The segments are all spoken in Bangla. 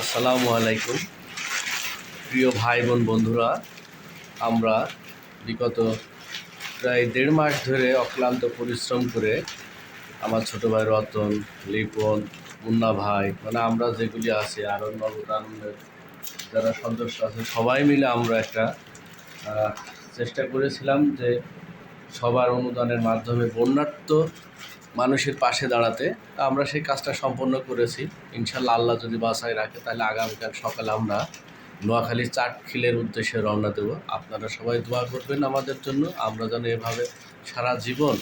আসসালামু আলাইকুম। প্রিয় ভাই বোন বন্ধুরা, আমরা বিগত প্রায় দেড় মাস ধরে অক্লান্ত পরিশ্রম করে আমার ছোটো ভাই রতন, লিপন, মুন্না ভাই মানে আমরা যেগুলি আছি আরও নবদানন্দের যারা সদস্য আছে, সবাই মিলে আমরা একটা চেষ্টা করেছিলাম যে সবার অনুদানের মাধ্যমে বন্যার্থ মানুষের পাশে দাঁড়াতে, আমরা সেই কাজটা সম্পন্ন করেছি। ইনশাল্লাহ আল্লাহ যদি বাসায় রাখে, তাহলে আগামীকাল সকালে আমরা নোয়াখালী চাটখিলের উদ্দেশ্যে রওনা দেব। আপনারা সবাই দোয়া করবেন আমাদের জন্য। আমরা যেন এভাবে সারা জীবন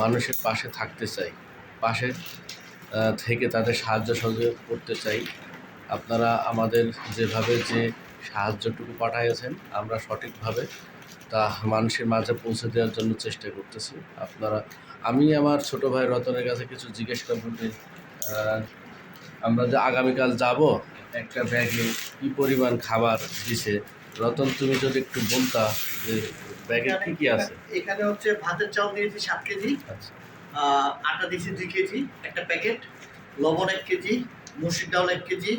মানুষের পাশে থাকতে চাই, পাশে থেকে তাদের সাহায্য সহযোগ করতে চাই। আপনারা আমাদের যেভাবে যে সাহায্যটুকু পাঠিয়েছেন আমরা সঠিকভাবে তা মানুষের মাঝে পৌঁছে দেওয়ার জন্য চেষ্টা করতেছি। আপনারা আমি আমার ছোট ভাই রতনের কাছে কিছু জিজ্ঞেস করব যে আমরা যে আগামীকাল যাব একটা ব্যাগে কি পরিমাণ খাবার দিছে? রতন তুমি যদি একটু বলতা যে ব্যাগে কি কি আছে? এখানে হচ্ছে ভাতের চাল দিয়েছি সাত কেজি আচ্ছা। আটা দিয়েছি দুই কেজি একটা প্যাকেট লবণ এক কেজি মুসুর ডাল এক কেজি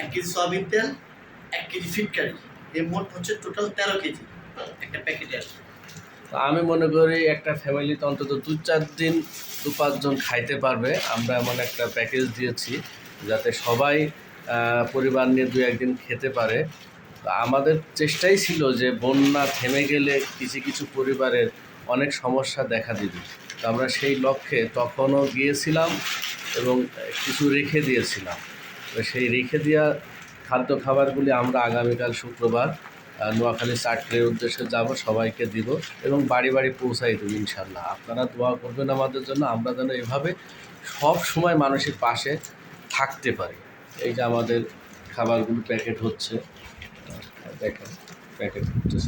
এক কেজি সয়াবিন তেল এক কেজি ফিটকারি এই মোট হচ্ছে টোটাল তেরো কেজি। একটা প্যাকেটে তো আমি মনে করি একটা ফ্যামিলিতে অন্তত দু চার দিন দু পাঁচজন খাইতে পারবে। আমরা এমন একটা প্যাকেজ দিয়েছি যাতে সবাই পরিবার নিয়ে দু একদিন খেতে পারে। আমাদের চেষ্টাই ছিল যে বন্যা থেমে গেলে কিছু কিছু পরিবারের অনেক সমস্যা দেখা দিবে। তো আমরা সেই লক্ষ্যে তখনও গিয়েছিলাম এবং কিছু রেখে দিয়েছিলাম। তো সেই রেখে দেওয়া খাদ্য খাবারগুলি আমরা আগামীকাল শুক্রবার নোয়াখালী চাকরির উদ্দেশ্যে যাব, সবাইকে দিব এবং বাড়ি বাড়ি পৌঁছাই দেবো ইনশাল্লাহ আপনারা দোয়া করবেন আমাদের জন্য, আমরা যেন এভাবে সব সময় মানুষের পাশে থাকতে পারি। এই যে আমাদের খাবারগুলো প্যাকেট হচ্ছে দেখেন, প্যাকেট হচ্ছে